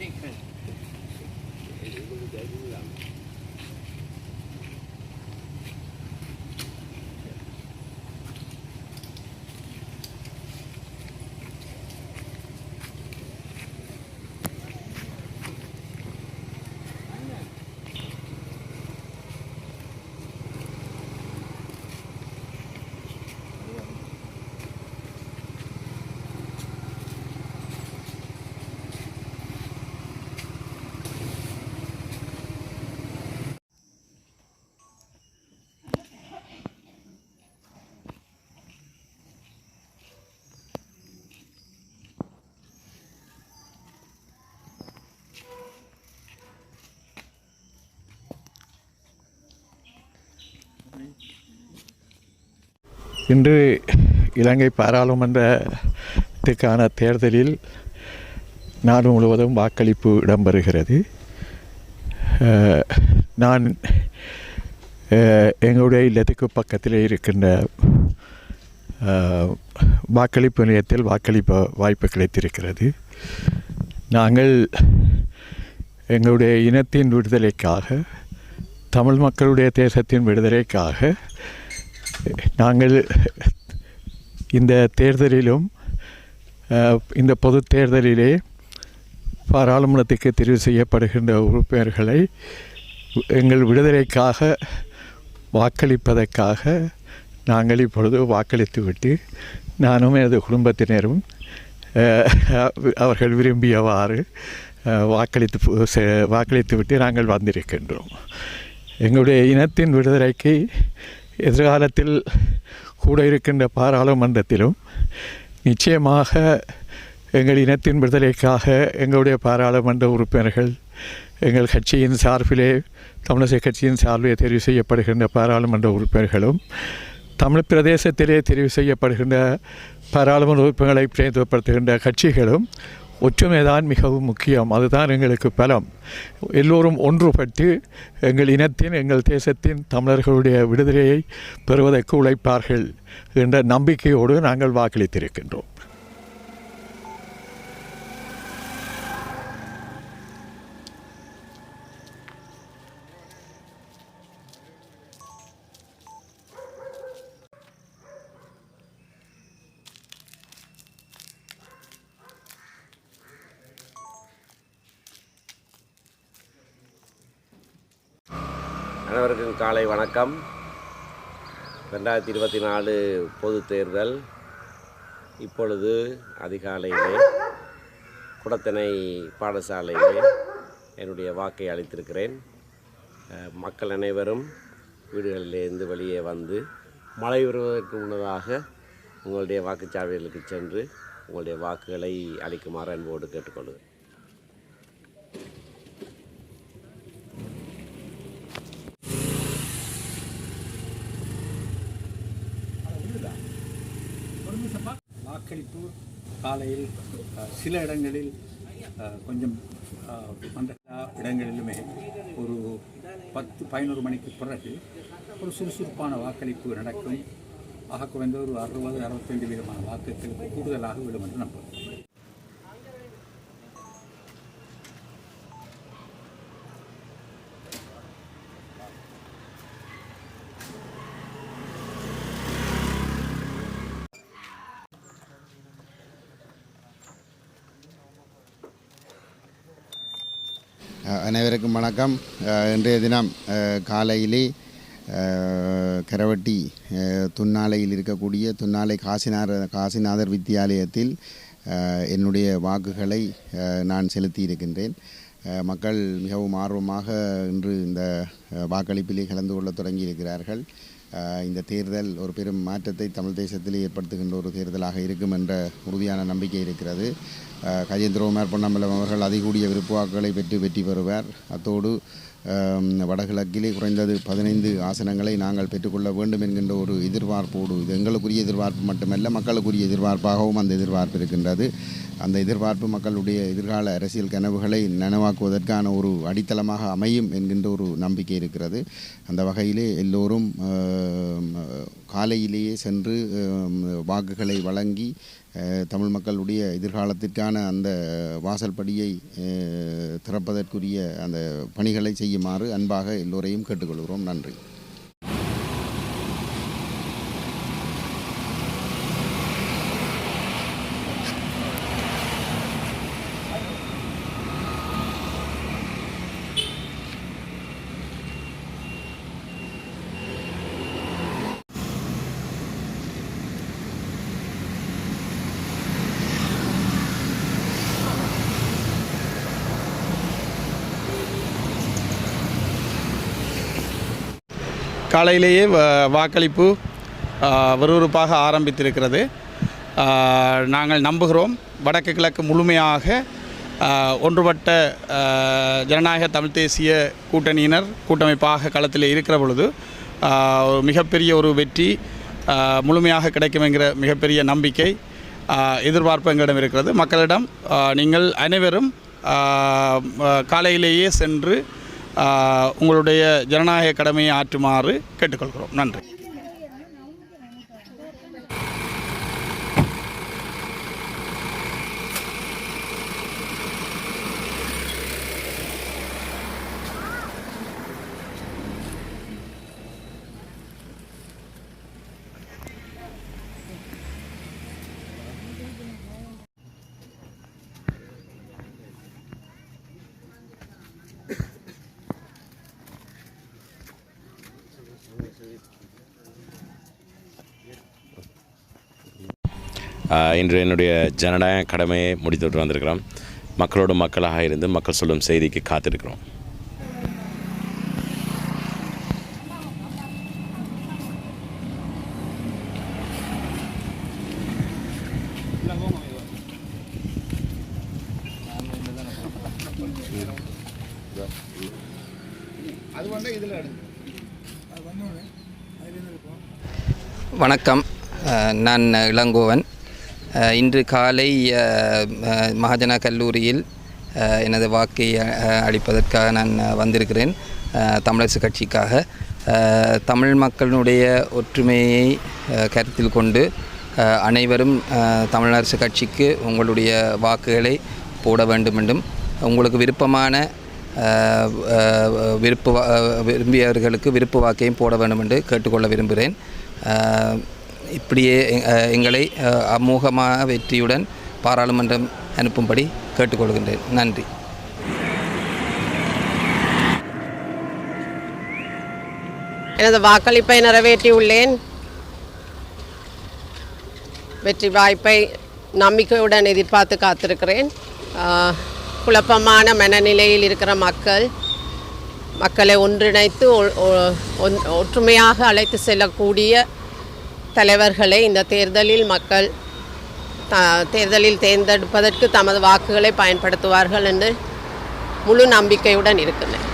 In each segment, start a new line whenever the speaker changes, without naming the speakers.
হ্যাঁ இன்று இலங்கை பாராளுமன்றத்துக்கான தேர்தலில் நாடு முழுவதும் வாக்களிப்பு இடம்பெறுகிறது. நான் எங்களுடைய இல்லத்துக்கு பக்கத்தில் இருக்கின்ற வாக்களிப்பு நிலையத்தில் வாக்களிப்ப வாய்ப்பு கிடைத்திருக்கிறது நாங்கள் எங்களுடைய இனத்தின் விடுதலைக்காக தமிழ் மக்களுடைய தேசத்தின் விடுதலைக்காக நாங்கள் இந்த தேர்தலிலும் இந்த பொது தேர்தலிலே பாராளுமன்றத்துக்கு தெரிவு செய்யப்படுகின்ற உறுப்பினர்களை எங்கள் விடுதலைக்காக வாக்களிப்பதற்காக நாங்கள் இப்பொழுது வாக்களித்துவிட்டு நானும் எனது குடும்பத்தினரும் அவர்கள் விரும்பியவாறு வாக்களித்து செ- வாக்களித்துவிட்டு நாங்கள் வந்திருக்கின்றோம். எங்களுடைய இனத்தின் விடுதலைக்கு எதிர்காலத்தில் கூட இருக்கின்ற பாராளுமன்றத்திலும் நிச்சயமாக எங்கள் இனத்தின் விடுதலைக்காக எங்களுடைய பாராளுமன்ற உறுப்பினர்கள் எங்கள் கட்சியின் சார்பிலே தமிழிசை கட்சியின் சார்பிலே தெரிவு செய்யப்படுகின்ற பாராளுமன்ற உறுப்பினர்களும் தமிழ் பிரதேசத்திலே தெரிவு செய்யப்படுகின்ற பாராளுமன்ற உறுப்பினர்களை பிரதிநிதித்துவப்படுத்துகின்ற கட்சிகளும் ஒற்றுமை தான் மிகவும் முக்கியம். அதுதான் எங்களுக்கு பலம். எல்லோரும் ஒன்றுபட்டு எங்கள் இனத்தின் எங்கள் தேசத்தின் தமிழர்களுடைய விடுதலையை பெறுவதற்கு உழைப்பார்கள் என்ற நம்பிக்கையோடு நாங்கள் வாக்களித்திருக்கின்றோம்.
அனைவருக்கும் காலை வணக்கம். ரெண்டாயிரத்தி இருபத்தி நாலு பொது தேர்தல். இப்பொழுது அதிகாலையிலே குடத்தினை பாடசாலையிலே என்னுடைய வாக்கை அளித்திருக்கிறேன். மக்கள் அனைவரும் வீடுகளிலிருந்து வெளியே வந்து மழை வருவதற்கு முன்னதாக உங்களுடைய வாக்குச்சாவடிகளுக்கு சென்று உங்களுடைய வாக்குகளை அளிக்குமாறு அன்போடு கேட்டுக்கொள்கிறேன்
வாக்களிப்பு காலையில் சில இடங்களில் கொஞ்சம் அஹ், மற்ற இடங்களிலுமே ஒரு பத்து பதினோரு மணிக்கு பிறகு ஒரு சுறுசுறுப்பான வாக்களிப்பு நடக்கும். ஆக குறைந்த ஒரு அறுபது அறுபத்தைந்து வீதமான வாக்குகள் கூடுதலாக விடும் என்று நம்புகிறேன்
அனைவருக்கும் வணக்கம். இன்றைய தினம் காலையிலே கரவட்டி துன்னாலையில் இருக்கக்கூடிய துன்னாலை காசிநாத காசிநாதர் வித்தியாலயத்தில் என்னுடைய வாக்குகளை நான் செலுத்தி இருக்கின்றேன். மக்கள் மிகவும் ஆர்வமாக இன்று இந்த வாக்களிப்பிலே கலந்து கொள்ள தொடங்கி இருக்கிறார்கள். இந்த தேர்தல் ஒரு பெரும் மாற்றத்தை தமிழ் தேசத்தில் ஏற்படுத்துகின்ற ஒரு தேர்தலாக இருக்கும் என்ற உறுதியான நம்பிக்கை இருக்கிறது. கஜேந்திரகுமார் பொன்னம்பலம் அவர்கள் அதிகூடிய விருப்ப வாக்குகளை பெற்று வெற்றி பெறுவார். அத்தோடு வடகிழக்கிலே குறைந்தது பதினைந்து ஆசனங்களை நாங்கள் பெற்றுக்கொள்ள வேண்டும் என்கின்ற ஒரு எதிர்பார்ப்போடு இது எங்களுக்குரிய எதிர்பார்ப்பு மட்டுமல்ல மக்களுக்குரிய எதிர்பார்ப்பாகவும் அந்த எதிர்பார்ப்பு இருக்கின்றது. அந்த எதிர்பார்ப்பு மக்களுடைய எதிர்கால அரசியல் கனவுகளை நனவாக்குவதற்கான ஒரு அடித்தளமாக அமையும் என்கின்ற ஒரு நம்பிக்கை இருக்கிறது. அந்த வகையிலே எல்லோரும் காலையிலேயே சென்று வாக்குகளை வழங்கி தமிழ் மக்களுடைய எதிர்காலத்திற்கான அந்த வாசல்படியை திறப்பதற்குரிய அந்த பணிகளை செய்யுமாறு அன்பாக எல்லோரையும் கேட்டுக்கொள்கிறோம். நன்றி.
காலையிலேயே வ- வாக்களிப்பு விறுவிறுப்பாக ஆரம்பித்திருக்கிறது. நாங்கள் நம்புகிறோம். வடக்கு கிழக்கு முழுமையாக ஒன்றுபட்ட ஜனநாயக தமிழ் தேசிய கூட்டணியினர் கூட்டமைப்பாக களத்தில் இருக்கிற பொழுது ஒரு மிகப்பெரிய ஒரு வெற்றி முழுமையாக கிடைக்கும் என்கிற மிகப்பெரிய நம்பிக்கை எதிர்பார்ப்பு எங்களிடம் இருக்கிறது. மக்களிடம் நீங்கள் அனைவரும் காலையிலேயே சென்று உங்களுடைய ஜனநாயக கடமையை ஆற்றுமாறு கேட்டுக்கொள்கிறோம். நன்றி.
இன்று என்னுடைய ஜனநாயக கடமையை முடித்துவிட்டு வந்திருக்கிறோம். மக்களோடு மக்களாக இருந்து மக்கள் சொல்லும் செய்திக்கு காத்திருக்கிறோம்.
வணக்கம். நான் இளங்கோவன். இன்று காலை மகாஜனா கல்லூரியில் எனது வாக்கை அளிப்பதற்காக நான் வந்திருக்கிறேன் தமிழரசு கட்சிக்காக. தமிழ் மக்களுடைய ஒற்றுமையை கருத்தில் கொண்டு அனைவரும் தமிழரசு கட்சிக்கு உங்களுடைய வாக்குகளை போட வேண்டும் என்றும் உங்களுக்கு விருப்பமான விருப்பு விருப்ப விரும்பியவர்களுக்கு விருப்ப வாக்கையும் போட வேண்டும் என்று கேட்டுக்கொள்ள விரும்புகிறேன். இப்படியே எங்களை அஹ், அமோகமாக வெற்றியுடன் பாராளுமன்றம் அனுப்பும்படி கேட்டுக்கொள்கின்றேன். நன்றி.
எனது வாக்களிப்பை நிறைவேற்றியுள்ளேன். வெற்றி வாய்ப்பை நம்பிக்கையுடன் எதிர்பார்த்து காத்திருக்கிறேன். குழப்பமான மனநிலையில் இருக்கிற மக்கள் மக்களை ஒன்றிணைத்து ஒ- ஒன்- ஒற்றுமையாக அழைத்து செல்லக்கூடிய தலைவர்களை இந்த தேர்தலில் மக்கள் தேர்தலில் தேர்ந்தெடுப்பதற்கு தமது வாக்குகளை பயன்படுத்துவார்கள் என்று முழு நம்பிக்கையுடன் இருக்கிறேன்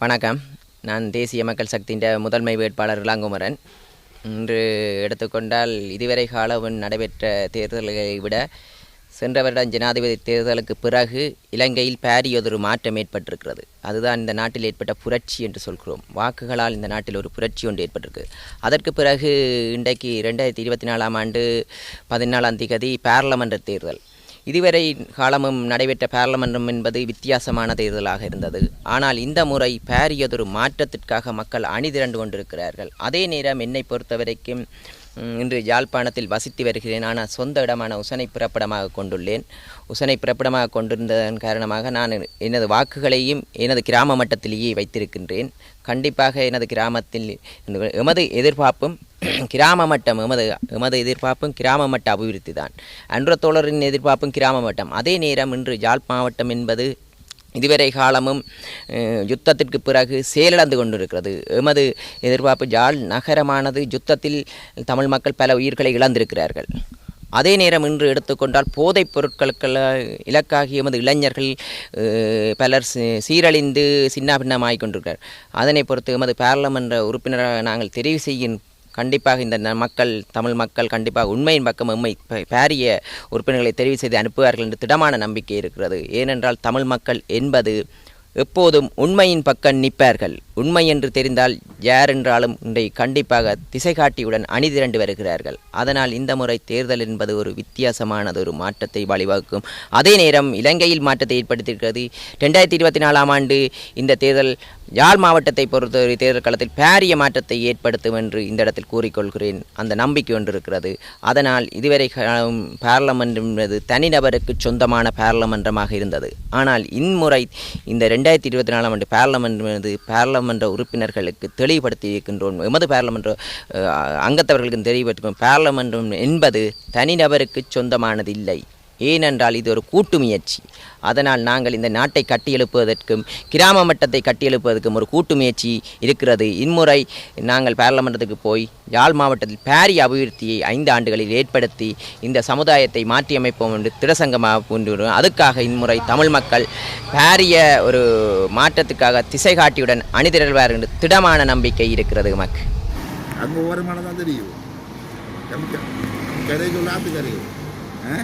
வணக்கம். நான் தேசிய மக்கள் சக்தியின் முதன்மை வேட்பாளர் இளங்குமரன் இன்று எடுத்துக்கொண்டால் இதுவரை காலவும் நடைபெற்ற தேர்தல்களை விட சென்ற வருடம் ஜனாதிபதி தேர்தலுக்கு பிறகு இலங்கையில் பாரியதொரு மாற்றம் ஏற்பட்டிருக்கிறது. அதுதான் இந்த நாட்டில் ஏற்பட்ட புரட்சி என்று சொல்கிறோம். வாக்குகளால் இந்த நாட்டில் ஒரு புரட்சி ஒன்று ஏற்பட்டிருக்கு. அதற்கு பிறகு இன்றைக்கு ரெண்டாயிரத்தி இருபத்தி நாலாம் ஆண்டு பதினாலாம் திகதி பாராளுமன்ற தேர்தல். இதுவரை காலமும் நடைபெற்ற பாராளுமன்றம் என்பது வித்தியாசமான தேர்தலாக இருந்தது. ஆனால் இந்த முறை பாரியதொரு மாற்றத்திற்காக மக்கள் அணிதிரண்டு கொண்டிருக்கிறார்கள். அதே நேரம் என்னை பொறுத்தவரைக்கும் இன்று யாழ்ப்பாணத்தில் வசித்து வருகிறேன். ஆனால் சொந்த இடமான உசனை பிறப்பிடமாக கொண்டுள்ளேன். உசனை பிறப்பிடமாக கொண்டிருந்ததன் காரணமாக நான் எனது வாக்குகளையும் எனது கிராம மட்டத்திலேயே வைத்திருக்கின்றேன். கண்டிப்பாக எனது கிராமத்தில் எமது எதிர்பார்ப்பும் கிராம மட்டம் எமது எமது எதிர்பார்ப்பும் கிராம மட்ட அபிவிருத்தி தான் அன்ற தோழரின் எதிர்பார்ப்பும் கிராம மட்டம் அதே நேரம் இன்று யாழ் மாவட்டம் என்பது இதுவரை காலமும் யுத்தத்திற்கு பிறகு செயலிழந்து கொண்டிருக்கிறது. எமது எதிர்பார்ப்பு ஜாழ் நகரமானது யுத்தத்தில் தமிழ் மக்கள் பல உயிர்களை இழந்திருக்கிறார்கள். அதே நேரம் இன்று எடுத்துக்கொண்டால் போதைப் பொருட்களுக்கு இலக்காகி எமது இளைஞர்கள் பலர் சீரழிந்து சீரழிந்து சின்னாபின்னமாகிக் கொண்டிருக்கிறார். அதனை பொறுத்து எமது பாராளுமன்ற உறுப்பினராக நாங்கள் தெரிவு செய்யும் கண்டிப்பாக இந்த மக்கள் தமிழ் மக்கள் கண்டிப்பாக உண்மையின் பக்கம் உண்மை பாரிய உறுப்பினர்களை தெரிவு செய்து அனுப்புவார்கள் என்று திடமான நம்பிக்கை இருக்கிறது. ஏனென்றால் தமிழ் மக்கள் என்பது எப்போதும் உண்மையின் பக்கம் நிற்பார்கள். உண்மை என்று தெரிந்தால் யார் என்றாலும் இன்றை கண்டிப்பாக திசை காட்டியுடன் அணிதிரண்டு வருகிறார்கள். அதனால் இந்த முறை தேர்தல் என்பது ஒரு வித்தியாசமானது ஒரு மாற்றத்தை வழிவகுக்கும். அதே நேரம் இலங்கையில் மாற்றத்தை ஏற்படுத்தியிருக்கிறது. ரெண்டாயிரத்தி இருபத்தி நாலாம் ஆண்டு இந்த தேர்தல் யாழ் மாவட்டத்தை பொறுத்தவரை தேர்தல் களத்தில் பாரிய மாற்றத்தை ஏற்படுத்தும் என்று இந்த இடத்தில் கூறிக்கொள்கிறேன். அந்த நம்பிக்கை ஒன்று இருக்கிறது. அதனால் இதுவரை பார்லமெண்ட் என்பது தனிநபருக்கு சொந்தமான பார்லமன்றமாக இருந்தது. ஆனால் இம்முறை இந்த ரெண்டாயிரத்தி இருபத்தி நாலாம் ஆண்டு பார்லமெண்ட் என்பது பாராளுமன்ற உறுப்பினர்களுக்கு தெளிவுபடுத்தி இருக்கின்றோம். எமது பாராளுமன்ற அங்கத்தவர்களுக்கு தெளிவுபடுத்தும் பாராளுமன்றம் என்பது தனிநபருக்கு சொந்தமானது இல்லை ஏனென்றால் இது ஒரு கூட்டு முயற்சி. அதனால் நாங்கள் இந்த நாட்டை கட்டியெழுப்புவதற்கும் கிராம மட்டத்தை கட்டியெழுப்புவதற்கும் ஒரு கூட்டு முயற்சி இருக்கிறது. இம்முறை நாங்கள் பாராளுமன்றத்துக்கு போய் யாழ் மாவட்டத்தில் பாரிய அபிவிருத்தியை ஐந்து ஆண்டுகளில் ஏற்படுத்தி இந்த சமுதாயத்தை மாற்றியமைப்போம் என்று திடசங்கமாக கொண்டு அதுக்காக இம்முறை தமிழ் மக்கள் பாரிய ஒரு மாற்றத்துக்காக திசை காட்டியுடன் அணிதிரள்வார் என்று திடமான நம்பிக்கை இருக்கிறது மக்கு
அங்கே வருமானம் தான் தெரியும் நமக்கு கரை சொல்லாத்து கரையும் ஆ?